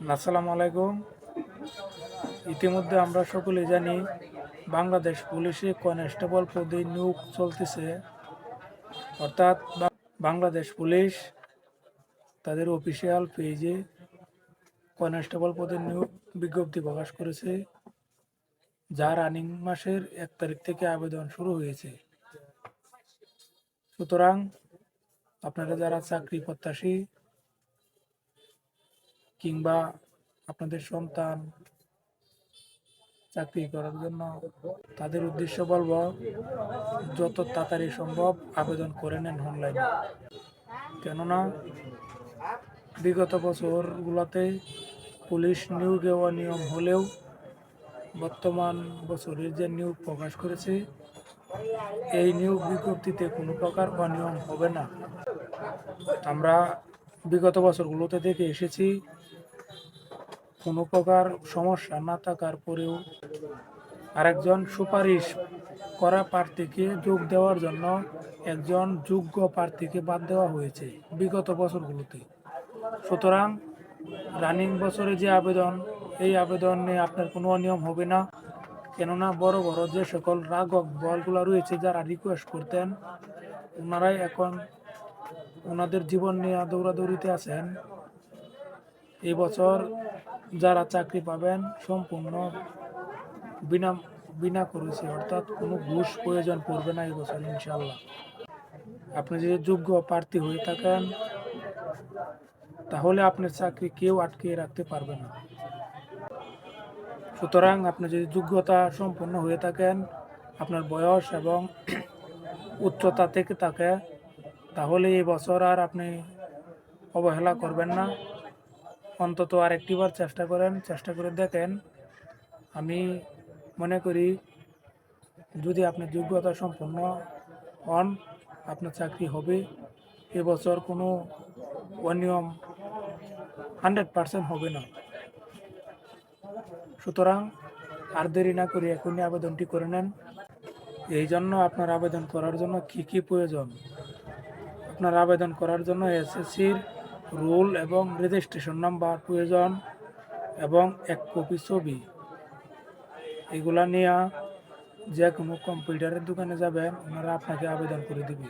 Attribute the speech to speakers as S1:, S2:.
S1: আসসালামু আলাইকুম। ইতিমধ্যে আমরা সকলে জানি বাংলাদেশ পুলিশে কনস্টেবল পদে নিয়োগ চলতেছে। অর্থাৎ বাংলাদেশ পুলিশ তাদের অফিসিয়াল পেজে কনস্টেবল পদে নিয়োগ বিজ্ঞপ্তি প্রকাশ করেছে, যা রানিং মাসের এক তারিখ থেকে আবেদন শুরু হয়েছে। সুতরাং আপনারা যারা চাকরি প্রত্যাশী কিংবা আপনাদের সন্তান চাকরি করার জন্য, তাদের উদ্দেশ্য বলব, যত তাড়াতাড়ি সম্ভব আবেদন করে নেন অনলাইনে কেননা, বিগত বছরগুলোতে পুলিশ নিয়োগে অনিয়ম হলেও বর্তমান বছরের যে নিয়োগ প্রকাশ করেছে, এই নিয়োগ বিজ্ঞপ্তিতে কোনো প্রকার অনিয়ম হবে না। আমরা বিগত বছরগুলোতে দেখে এসেছি, কোনো প্রকার সমস্যা না থাকার পরেও আরেকজন সুপারিশ করা প্রার্থীকে যোগ দেওয়ার জন্য একজন যোগ্য প্রার্থীকে বাদ দেওয়া হয়েছে বিগত বছরগুলোতে। সুতরাং রানিং বছরে যে আবেদন, এই আবেদনে আপনার কোনো অনিয়ম হবে না। কেননা বড় বড় যে সকল রাগক বলগুলো রয়েছে যারা রিকোয়েস্ট করতেন, ওনারাই এখন ওনাদের জীবন নিয়ে দৌড়াদৌড়িতে আছেন। এই বছর যারা চাকরি পাবেন সম্পূর্ণ বিনা বিনা করেছে অর্থাৎ কোনো ঘুষ প্রয়োজন পড়বে না এই বছর ইনশাল্লাহ আপনি যদি যোগ্য প্রার্থী হয়ে থাকেন, তাহলে আপনার চাকরি কেউ আটকে রাখতে পারবে না। সুতরাং আপনি যদি যোগ্যতা সম্পন্ন হয়ে থাকেন, আপনার বয়স এবং উচ্চতা থেকে থাকে তাহলে এই বছর আর আপনি অবহেলা করবেন না। অন্তত আর একটিবার চেষ্টা করেন, চেষ্টা করে দেখেন। আমি মনে করি, যদি আপনি যোগ্যতা সম্পন্ন হন, আপনার চাকরি হবে। এবছর কোনো অনিয়ম হান্ড্রেড পার্সেন্ট হবে না। সুতরাং আর দেরি না করে এখনই আবেদনটি করে নেন। এই জন্য আপনার আবেদন করার জন্য কি কি প্রয়োজন? আপনার আবেদন করার জন্য এসএসসির রুল এবং রেজিস্ট্রেশন নাম্বার প্রয়োজন এবং এক কপি ছবি। এগুলা নিয়ে যে কোনো কম্পিউটারের দোকানে যাবেন, ওনারা আপনাকে আবেদন করে দিবে।